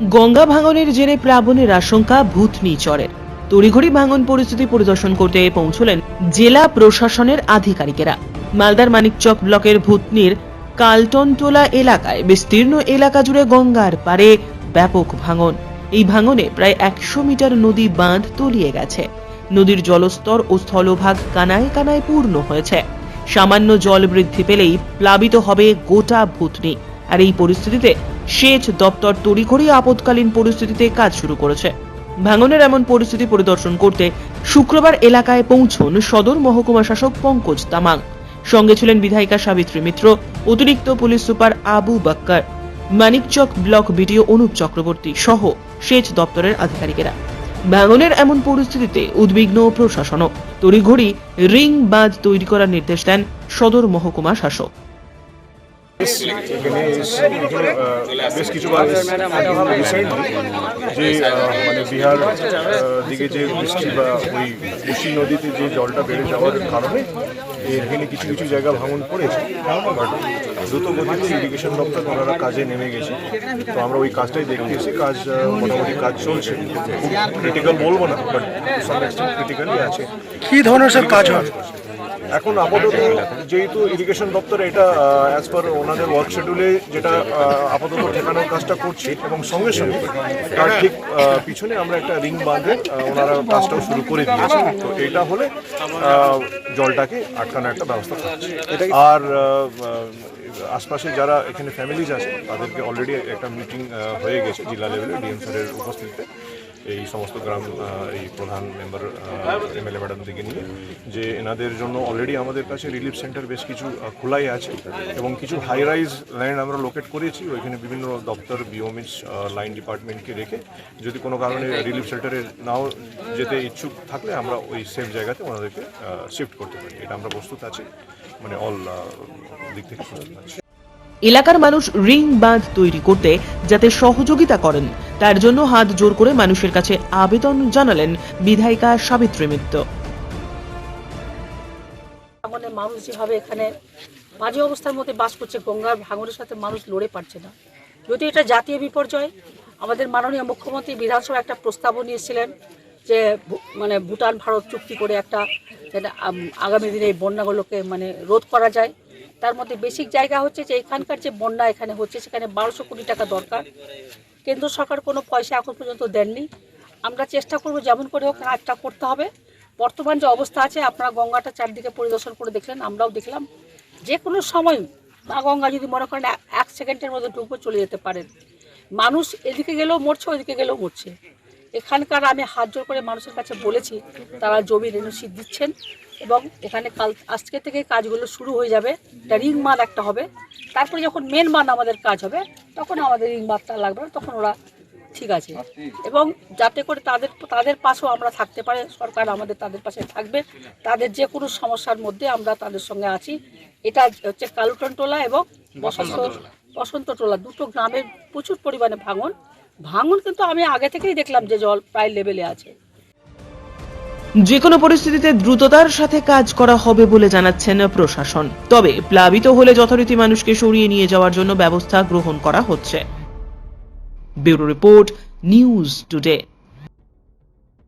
গঙ্গা ভাঙনের জেরে প্লাবনের আশঙ্কা ভূতনি চরের। তড়িঘড়ি ভাঙন পরিস্থিতি পরিদর্শন করতে পৌঁছলেন জেলা প্রশাসনের আধিকারিকেরা। মালদার মানিকচক ব্লকের ভূতনির কালটনটোলা এলাকায় বিস্তীর্ণ এলাকা জুড়ে গঙ্গার পারে ব্যাপক ভাঙন। এই ভাঙনে প্রায় একশো মিটার নদী বাঁধ তলিয়ে গেছে। নদীর জলস্তর ও স্থলভাগ কানায় কানায় পূর্ণ হয়েছে। সামান্য জল বৃদ্ধি পেলেই প্লাবিত হবে গোটা ভূতনি। আর এই পরিস্থিতিতে সেচ দপ্তর তড়িঘড়ি আপৎকালীন পরিস্থিতিতে কাজ শুরু করেছে। ভাঙনের এমন পরিস্থিতি পরিদর্শন করতে শুক্রবার এলাকায় পৌঁছন সদর মহকুমা শাসক পঙ্কজ তামাং। সঙ্গে ছিলেন বিধায়িকা সাবিত্রী মিত্র, অতিরিক্ত police super Abu Bakkar, Manikchak block BDO Anup Chakraborty সহ সেচ দপ্তরের আধিকারিকেরা। ভাঙনের এমন পরিস্থিতিতে উদ্বিগ্ন প্রশাসনও। তড়িঘড়ি রিং বাঁধ তৈরি করার নির্দেশ দেন সদর মহকুমা শাসক। বেশ রিসেন্টলি যে মানে বিহার দিকে যে বৃষ্টি বা ওই কুশি নদীতে যে জলটা বেড়ে যাওয়ার কারণে এখানে কিছু কিছু জায়গা ভাঙন পড়েছে। বাট দ্রুত গতিতে ইরিগেশন দপ্তর ওনারা কাজে নেমে গেছে। তো আমরা ওই কাজটাই দেখতে এসেছি কাজ মোটামুটি কাজ চলছে। ক্রিটিক্যাল বলব না বাট ক্রিটিক্যালই আছে। কি ধরনের সব কাজ হয়? এখন আপাতত যেহেতু ইরিগেশন দপ্তর এটা অ্যাজ পার ওনাদের ওয়ার্ক শেডিউলে যেটা আপাতত ঠেকানোর কাজটা করছে এবং সঙ্গে সঙ্গে তার ঠিক পিছনে আমরা একটা রিং বাঁধে ওনারা কাজটাও শুরু করে দিয়েছে। তো এটা হলে জলটাকে আটকানোর একটা ব্যবস্থা থাকছে আর আশপাশে যারা এখানে ফ্যামিলিজ আছে, তাদেরকে অলরেডি একটা মিটিং হয়ে গেছে জেলা লেভেলে ডিএম স্যারের উপস্থিতিতে। এই সমস্ত গ্রাম এই প্রধান মেম্বার এমএলএ ম্যাডাম থেকে নিয়ে, যে এনাদের জন্য অলরেডি আমাদের কাছে রিলিফ সেন্টার বেশ কিছু খোলাই আছে এবং কিছু হাই রাইজ ল্যান্ড আমরা লোকেট করেছি। ওইখানে বিভিন্ন দপ্তর বিওমিস লাইন ডিপার্টমেন্টকে রেখে যদি কোনো কারণে রিলিফ সেন্টারে নাও যেতে ইচ্ছুক থাকলে আমরা ওই সেফ জায়গাতে ওনাদেরকে শিফট করতে পারি। এটা আমরা প্রস্তুত আছি। মানে অল দিক থেকে প্রস্তুত আছি। এলাকার মানুষ রিং বাঁধ তৈরি করতে যাতে সহযোগিতা করেন, তার জন্য হাত জোর করে মানুষের কাছে আবেদন জানালেন বিধায়িকা সাবিত্রী মিত্র। মানুষ যেভাবে এখানে বাজে অবস্থার মধ্যে বাস করছে, গঙ্গার ভাঙনের সাথে মানুষ লড়ে পারছে না। যদি এটা জাতীয় বিপর্যয়, আমাদের মাননীয় মুখ্যমন্ত্রী বিধানসভা একটা প্রস্তাবও নিয়েছিলেন যে মানে ভুটান, ভারত চুক্তি করে একটা আগামী দিনে এই বন্যাগুলোকে মানে রোধ করা যায়। তার মধ্যে বেসিক জায়গা হচ্ছে যে এখানকার যে বন্যা এখানে হচ্ছে, সেখানে বারোশো কোটি টাকা দরকার। কেন্দ্র সরকার কোনো পয়সা এখন পর্যন্ত দেননি। আমরা চেষ্টা করব যেমন করে হোক কাজটা করতে হবে। বর্তমান যে অবস্থা আছে, আপনারা গঙ্গাটা চারদিকে পরিদর্শন করে দেখলেন, আমরাও দেখলাম। যে কোনো সময় মা গঙ্গা যদি মনে করেন এক- সেকেন্ডের মধ্যে ডুবে চলে যেতে পারেন। মানুষ এদিকে গেলেও মরছে, ওইদিকে গেলেও মরছে। এখানকার আমি হাত জোর করে মানুষের কাছে বলেছি, তারা জমি রেনুসি দিচ্ছেন। এবং এখানে কাল আজকে থেকে কাজগুলো শুরু হয়ে যাবে। একটা রিং মাল একটা হবে। তারপরে যখন মেন মান আমাদের কাজ হবে তখন আমাদের রিং মালটা লাগবে তখন ওরা ঠিক আছে। এবং যাতে করে তাদের তাদের পাশেও আমরা থাকতে পারে সরকার আমাদের তাদের পাশে থাকবে। তাদের যে কোনো সমস্যার মধ্যে আমরা তাদের সঙ্গে আছি। এটা হচ্ছে কালুটন টোলা এবং বসন্ত বসন্ত টোলা। দুটো গ্রামের প্রচুর পরিমাণে ভাঙন। ভাঙন কিন্তু আমি আগে থেকেই দেখলাম যে জল প্রায় লেভেলে আছে। যে কোনো পরিস্থিতিতে দ্রুততার সাথে কাজ করা হবে বলে জানাচ্ছেন প্রশাসন। তবে প্লাবিত হলে যথারীতি মানুষকে সরিয়ে নিয়ে যাওয়ার জন্য ব্যবস্থা গ্রহণ করা হচ্ছে। Bureau report, news today.